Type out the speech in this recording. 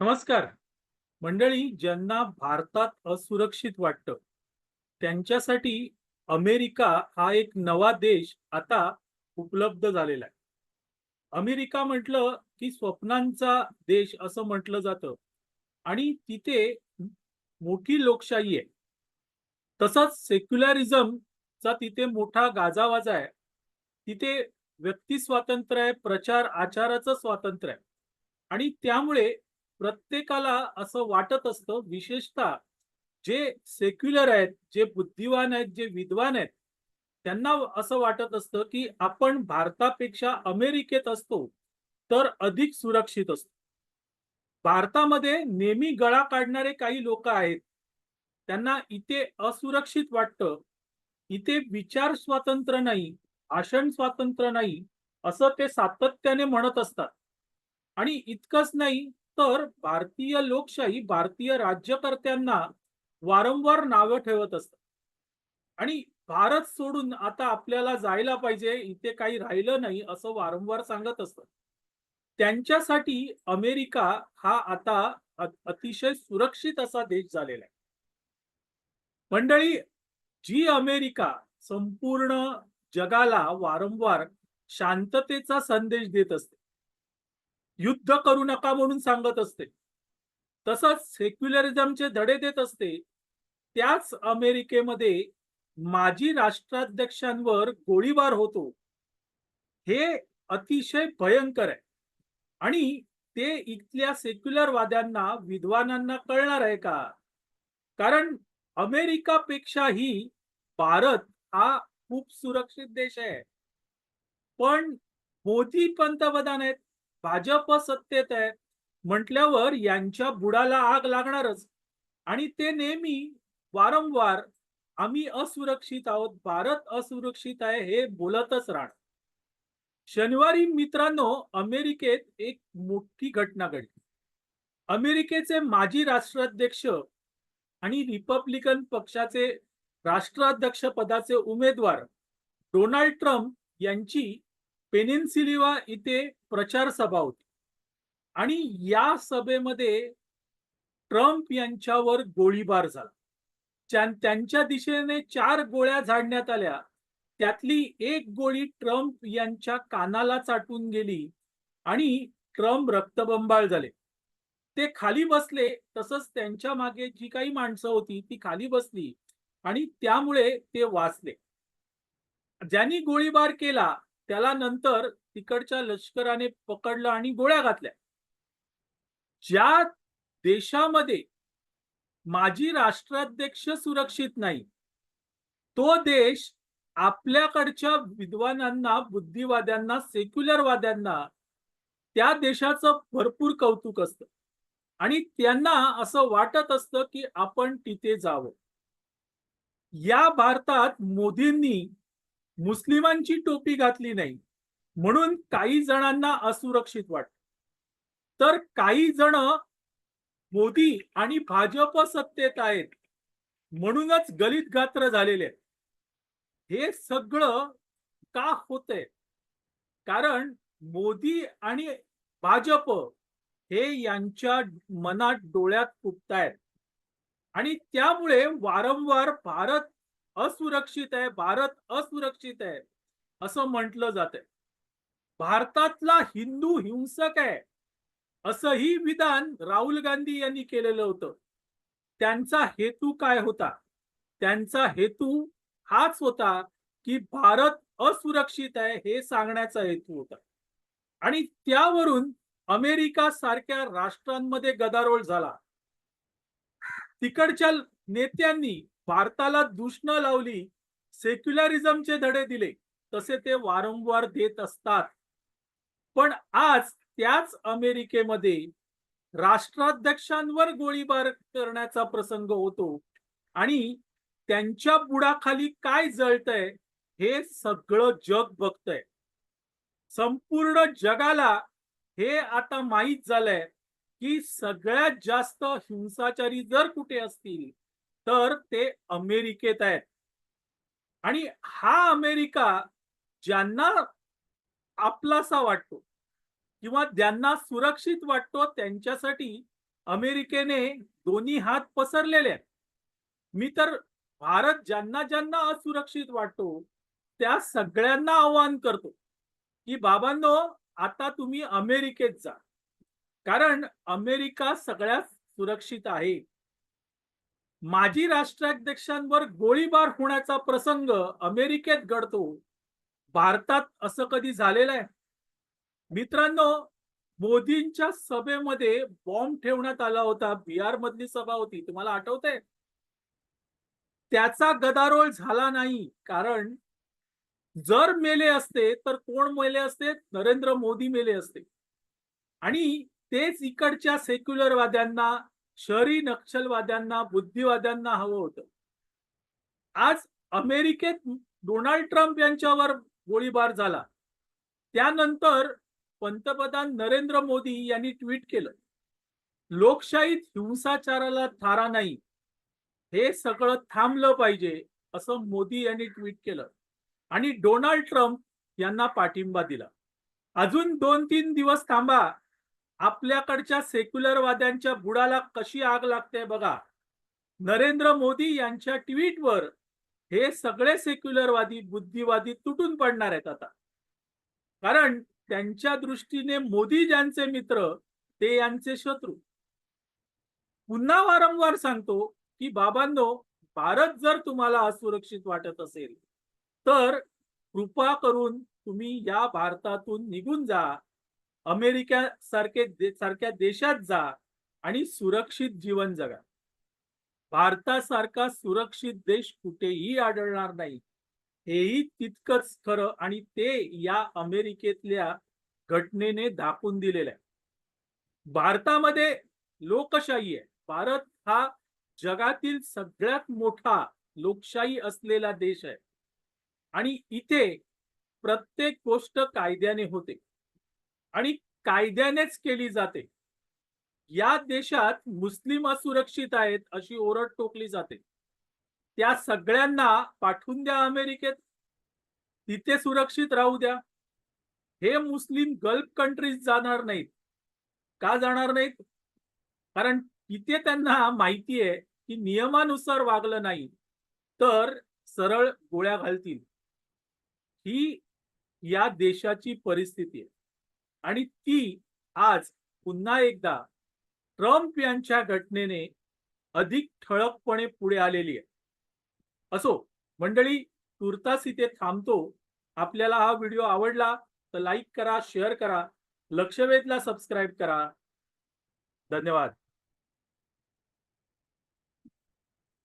नमस्कार. मंडळी ज्यांना भारतात असुरक्षित वाटतं त्यांच्यासाठी अमेरिका हा एक नवा देश आता उपलब्ध झालेला आहे. अमेरिका म्हटलं की स्वप्नांचा देश असं म्हटलं जातं आणि तिथे मोठी लोकशाही आहे. तसंच सेक्युलरिझमचा तिथे मोठा गाजावाजा आहे. तिथे व्यक्ती स्वातंत्र्य आहे प्रचार आचाराचं स्वातंत्र्य आहे. आणि त्यामुळे प्रत्येकाला असं वाटत असतं विशेषतः जे सेक्युलर आहेत जे बुद्धिवान आहेत जे विद्वान आहेत त्यांना असं वाटत असतं की आपण भारतापेक्षा अमेरिकेत असतो तर अधिक सुरक्षित असतो. भारतामध्ये नेहमी गळा काढणारे काही लोक आहेत त्यांना इथे असुरक्षित वाटतं इथे विचार स्वातंत्र्य नाही भाषण स्वातंत्र्य नाही असं ते सातत्याने म्हणत असतात. आणि इतकंच नाही तर भारतीय लोकशाही भारतीय राज्यकर्त्यांना वारंवार नावं ठेवत असतात आणि भारत सोडून आता आपल्याला जायला पाहिजे इथे काही राहिलं नाही असं वारंवार सांगत असतात त्यांच्यासाठी अमेरिका हा आता अतिशय सुरक्षित असा देश झालेला आहे. मंडळी जी अमेरिका संपूर्ण जगाला वारंवार शांततेचा संदेश देत असते युद्ध करू नका म्हणून सांगत असते. तसंच सेक्युलरिझमचे धडे देत असते. त्याच अमेरिकेमध्ये माजी राष्ट्राध्यक्षांवर गोळीबार होतो. हे अतिशय भयंकर आहे. आणि ते इथल्या सेक्युलर वाद्यांना विद्वानांना कळणार आहे का? कारण अमेरिकापेक्षाही भारत हा खूप सुरक्षित देश आहे. पण मोदी पंतप्रधान आहेत. भाजप सत्तेत आहे. म्हटल्यावर यांच्या बुडाला आग लागणारच. आणि ते नेहमी वारंवार आम्ही असुरक्षित आहोत भारत असुरक्षित आहे हे बोलतच राहणार. शनिवारी मित्रांनो अमेरिकेत एक मोठी घटना घडली. अमेरिकेचे माजी राष्ट्राध्यक्ष आणि रिपब्लिकन पक्षाचे राष्ट्राध्यक्ष पदाचे उमेदवार डोनाल्ड ट्रम्प यांची पेनिन्सिलिवा इथे प्रचार सभा होती. आणि या सभेमध्ये ट्रम्प यांच्यावर गोळीबार झाला. त्यांच्या दिशेने चार गोळ्या झाडण्यात आल्या. त्यातली एक गोळी ट्रम्प यांच्या कानाला चाटून गेली आणि ट्रम्प रक्तबंबाळ झाले. ते खाली बसले तसंच त्यांच्या मागे जी काही माणसं होती ती खाली बसली आणि त्यामुळे ते वाचले. ज्यांनी गोळीबार केला त्याला नंतर तिकडच्या लष्कराने पकडलं आणि गोळ्या घातल्या. ज्या देशामध्ये माजी राष्ट्राध्यक्ष सुरक्षित नाही तो देश आपल्याकडच्या विद्वानांना बुद्धिवाद्यांना सेक्युलरवाद्यांना त्या देशाचं भरपूर कौतुक असतं. आणि त्यांना असं वाटत असतं की आपण तिथे जावं. या भारतात मोदींनी मुस्लिमांची टोपी घातली नाही. म्हणून काही जणांना असुरक्षित वाटत. तर काही जण मोदी आणि भाजप सत्तेत आहेत. म्हणूनच गलित गात्र झालेले आहेत. हे सगळं का होतंय? कारण मोदी आणि भाजप हे यांच्या मनात डोळ्यात फुटतायत. आणि त्यामुळे वारंवार भारत असुरक्षित आहे भारत असुरक्षित आहे असं म्हटलं जात आहे भारतातला हिंदू हिंसक आहे असंही विधान राहुल गांधी यांनी केलेलं होतं. त्यांचा हेतू काय होता? त्यांचा हेतू हाच होता की भारत असुरक्षित आहे हे सांगण्याचा हेतू होता. आणि त्यावरून अमेरिका सारख्या राष्ट्रांमध्ये गदारोळ झाला. तिकडच्या नेत्यांनी भारताला दूषणं लावली सेक्युलरिझमचे धडे दिले तसे ते वारंवार देत असतात. पण आज त्याच अमेरिकेमध्ये राष्ट्राध्यक्षांवर गोळीबार करण्याचा प्रसंग होतो आणि त्यांच्या बुडाखाली काय जळतंय हे सगळं जग बघतंय. संपूर्ण जगाला हे आता माहीत झालंय की सगळ्यात जास्त हिंसाचारी जर कुठे असतील तर ते अमेरिकेत आहेत. आणि हा अमेरिका ज्यांना आपलासा वाटतो किंवा ज्यांना सुरक्षित वाटतो त्यांच्यासाठी अमेरिकेने दोन्ही हात पसरलेले आहेत. मी तर भारत ज्यांना ज्यांना असुरक्षित वाटतो त्या सगळ्यांना आवाहन करतो की बाबांनो आता तुम्ही अमेरिकेत जा. कारण अमेरिका सगळ्यात सुरक्षित आहे. माजी राष्ट्राध्यक्षांवर गोळीबार होण्याचा प्रसंग अमेरिकेत घडतो. भारतात असं कधी झालेलं आहे? मित्रांनो मोदींच्या सभेमध्ये बॉम्ब ठेवण्यात आला होता. बिहार मधली सभा होती. तुम्हाला आठवतंय? त्याचा गदारोळ झाला नाही. कारण जर मेले असते तर कोण मेले असते? नरेंद्र मोदी मेले असते. आणि तेच इकडच्या सेक्युलरवाद्यांना शहरी नक्षलवाद्यांना बुद्धिवाद्यांना हवं होतं. आज अमेरिकेत डोनाल्ड ट्रम्प यांच्यावर गोळीबार झाला. त्यानंतर पंतप्रधान नरेंद्र मोदी यांनी ट्विट केलं लोकशाहीत हिंसाचाराला थारा नाही. हे सगळं थांबलं पाहिजे असं मोदी यांनी ट्विट केलं आणि डोनाल्ड ट्रम्प यांना पाठिंबा दिला. अजून दोन तीन दिवस थांबा. आपल्याकडच्या सेक्युलरवाद्यांच्या बुडाला कशी आग लागते बघा. नरेंद्र मोदी यांच्या ट्विटवर हे सगळे सेक्युलरवादी बुद्धिवादी तुटून पडणार आहेत आता. कारण त्यांच्या दृष्टीने मोदी ज्यांचे मित्र ते यांचे शत्रू. पुन्हा वारंवार सांगतो की बाबांनो भारत जर तुम्हाला असुरक्षित वाटत असेल तर कृपा करून तुम्ही या भारतातून निघून जा. अमेरिका सारखे दे, सारख्या देशात जा आणि सुरक्षित जीवन जगा. भारतासारखा सुरक्षित देश कुठेही आढळणार नाही. हेही तितकंच खरं आणि ते या अमेरिकेतल्या घटनेने दाखवून दिलेलं आहे. भारतामध्ये लोकशाही आहे. भारत हा जगातील सगळ्यात मोठा लोकशाही असलेला देश आहे. आणि इथे प्रत्येक गोष्ट कायद्याने होते. आणि कायद्यानेच केली जाते. या देशात मुस्लिम असुरक्षित आहेत अशी ओरड टोकली जाते. त्या सगळ्यांना पाठवून द्या अमेरिकेत. तिथे सुरक्षित राहू द्या. हे मुस्लिम गल्फ कंट्रीज जाणार नाहीत. का जाणार नाहीत? कारण तिथे त्यांना माहिती आहे की नियमानुसार वागलं नाही तर सरळ गोळ्या घालतील. ही या देशाची परिस्थिती आहे. आणि ती आज पुन्हा एकदा ट्रम्प यांच्या घटनेने अधिक ठळकपणे पुढे आलेली आहे. असो मंडळी तुर्तास इथे थांबतो. आपल्याला हा व्हिडिओ आवडला तर लाईक करा शेअर करा लक्षवेधला सबस्क्राईब करा. धन्यवाद.